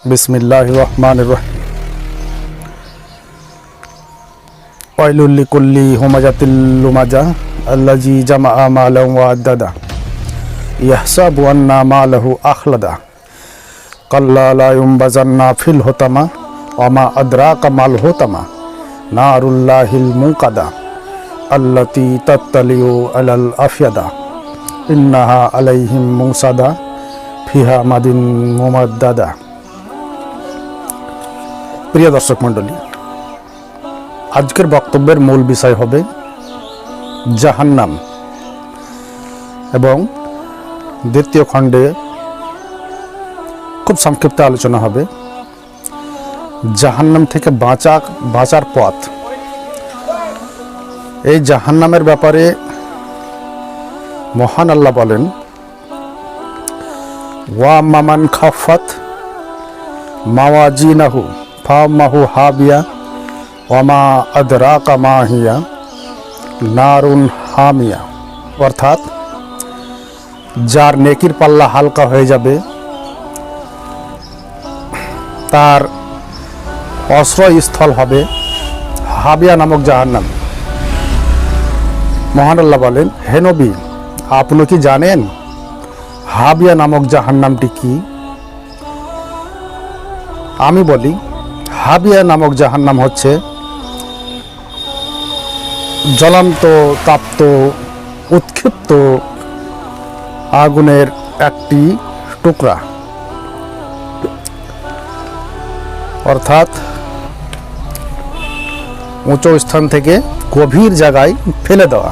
بسم الله الرحمن الرحيم. ويل لكل همجة لمجة الذي جمع مالا وعددا. يحسب أن ماله أخلدا قل لا ينبذن في الهتما وما أدراك ما الهتمة نار الله الموقدة التي تطلع على الأفيدة إنها عليهم موسدا فيها مد ممددة প্রিয় দর্শক মণ্ডলী, আজকের বক্তব্যের মূল বিষয় হবে জাহান্নাম এবং দ্বিতীয় খণ্ডে খুব সংক্ষিপ্ত আলোচনা হবে। জাহান্নাম থেকে বাঁচা, বাঁচার পথ। এই জাহান্নামের ব্যাপারে মহান আল্লাহ বলেন, ওয়া মামান খাফাত মাওয়াজিনাহু। ফামাহু হাবিয়া ওয়ামা আদরা কামাহিয়া নারুন হামিয়া। অর্থাৎ যার নেকির পাল্লা হালকা হয়ে যাবে, তার আশ্রয়স্থল হবে হাবিয়া নামক জাহান্নাম। মহান আল্লাহ বলেন, হে নবী, আপনি কি জানেন হাবিয়া নামক জাহান্নামটি কি? আমি বলি হাবিয়া নামক জাহান্নাম হচ্ছে। জ্বলন্ত, তাপ্ত, উৎক্ষিপ্ত আগুনের একটি টুকরা। অর্থাৎ উঁচু স্থান থেকে গভীর জায়গায় ফেলে দেওয়া।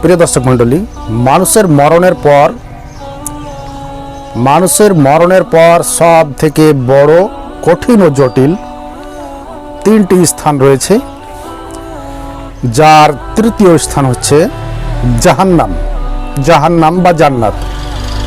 প্রিয় দর্শক মণ্ডলী, মানুষের মরণের পর মানুষের মরণের পর সব থেকে বড় কঠিন ও জটিল তিনটি স্থান রয়েছে, যার তৃতীয় স্থান হচ্ছে জাহান্নাম। জাহান্নাম বা জান্নাত।